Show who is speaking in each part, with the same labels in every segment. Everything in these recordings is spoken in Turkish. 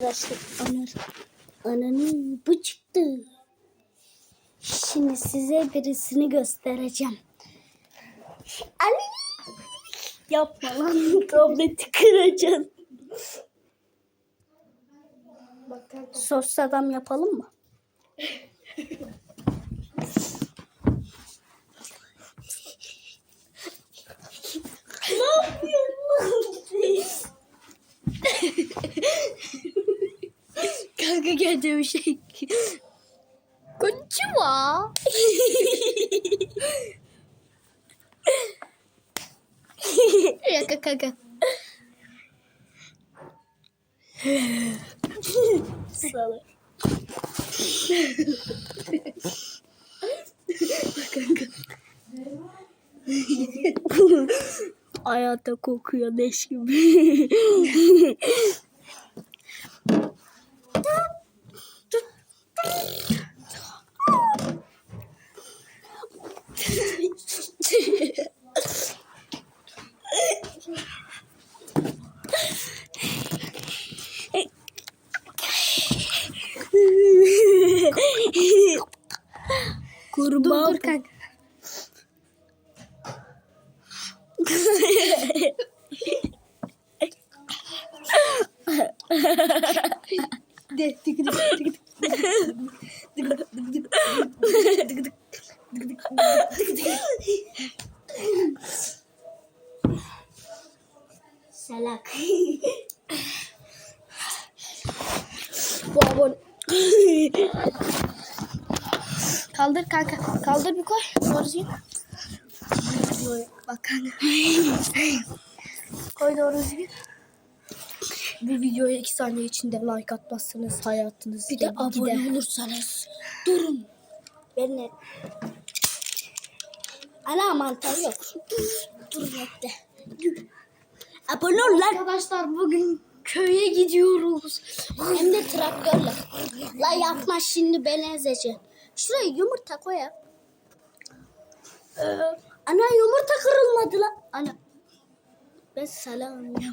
Speaker 1: Arkadaşlar ana, ananın bu çıktı. Şimdi size birisini göstereceğim. Ali! Yapma lan tableti kıracaksın. Sos adam yapalım mı? ne yapıyorsun?
Speaker 2: Kanka geldi bir şey. Konnichiwa. Kanka kanka.
Speaker 1: Salak. Hayata kokuyor leş gibi. Kurbağa.
Speaker 2: Dur kanka. De, dik, dik, dik, dik.
Speaker 1: Salak.
Speaker 2: Bu abone. Kaldır kanka. Kaldır bir koy. Doğru düzgün. Bak kanka. koy doğru düzgün. Bir videoya iki saniye içinde like atmazsanız hayatınız
Speaker 1: Bir de abone olursanız durun. Ben ne? Ana mantar yok. Dur, dur bekle. Dur. Abone ol lan.
Speaker 2: Arkadaşlar bugün köye gidiyoruz.
Speaker 1: Hem de traktörle. La yapma şimdi beni ezeceksin. Şuraya yumurta koy ya. Ee, ana yumurta kırılmadı la. Ana. Ben salam ya.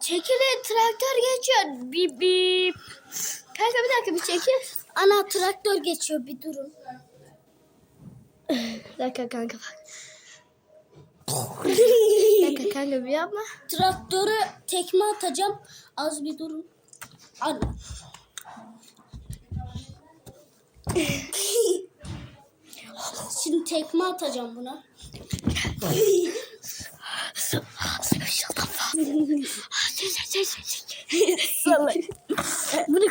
Speaker 2: Çekilin traktör geçiyor. Bip bip. Kanka bir dakika bir çekil.
Speaker 1: Ana traktör geçiyor bir durun.
Speaker 2: Dakika kanka bak. Dakika kanka bir yapma.
Speaker 1: Traktöre tekme atacağım. Az bir durun. Ana. Şimdi tekme atacağım buna.
Speaker 2: Salak. Bunu